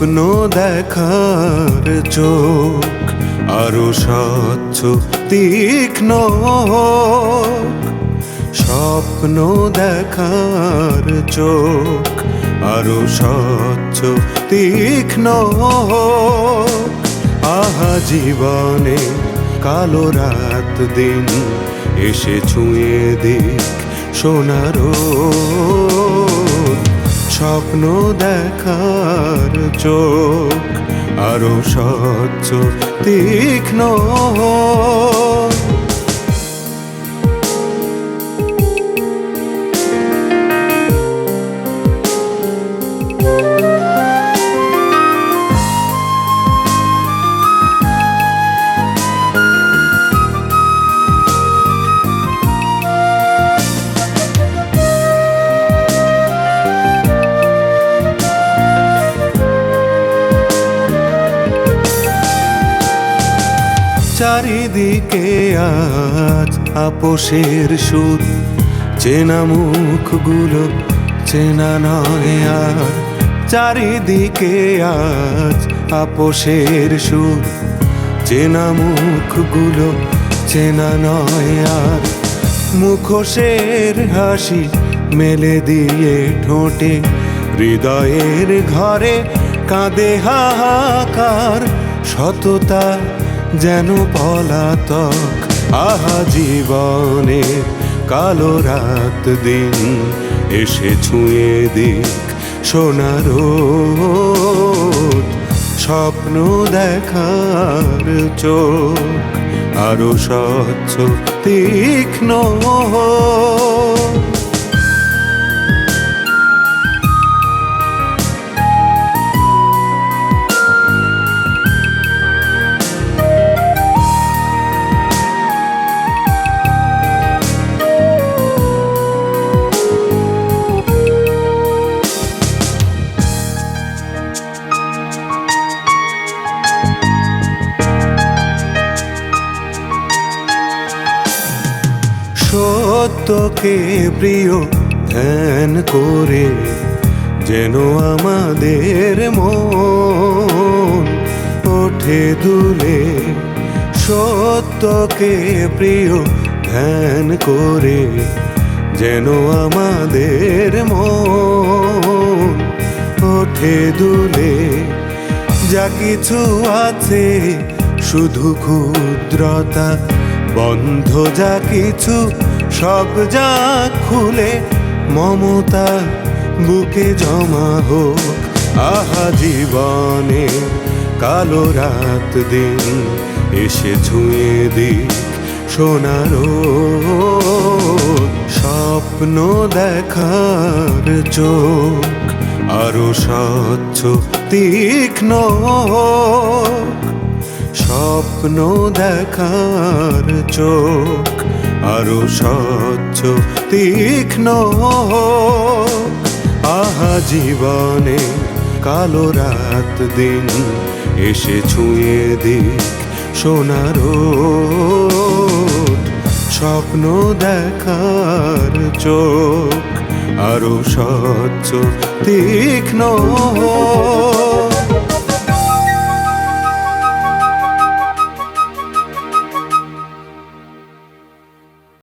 স্বপ্ন দেখার চোখ আরও স্বচ্ছ, তীক্ষ্ণ স্বপ্ন দেখার চোখ আরও স্বচ্ছ, তীক্ষ্ণ আহা জীবনে কালো রাত দিন এসে ছুঁয়ে দিক সোনারো। স্বপ্ন দেখার চোখ আরও স্বচ্ছ তীক্ষ্ণ চারিদিকে আজ আপোষের সুর চেনা মুখগুলো, চেনা নয় আর। চারিদিকে আজ আপোষের সুর চেনা মুখগুলো, চেনা নয় আর। মুখোশের হাসি মেলে দিয়ে ঠোঁটে। হৃদয়ের ঘরে কাঁদে হাহাকার। সততা যেন পলাতক, আহা জীবনে কালো রাত দিন এসে ছুঁয়ে দিক সোনারো স্বপ্ন দেখার চোখ আরও স্বচ্ছ, তীক্ষ্ণ। সত্যকে প্রিয় ধ্যান করে, যেন আমাদের মন ওঠে দুলে। সত্যকে প্রিয় ধ্যান করে, যেন আমাদের মন ওঠে দুলে। যা কিছু আছে, শুধু ক্ষুদ্রতা বন্ধ যা কিছু, সব যা খুলে মমতা বুকে জমা হোক আহা জীবনে কালো রাত দিন এসে ছুঁয়ে দিক সোনারো স্বপ্ন দেখার চোখ, আরও স্বচ্ছ, তীক্ষ্ণ। স্বপ্ন দেখার চোখ আরও স্বচ্ছ, তীক্ষ্ণ আহা, জীবনে কালো রাত দিন এসে ছুঁয়ে দিক সোনার স্বপ্ন দেখার চোখ আরও স্বচ্ছ, তীক্ষ্ণ।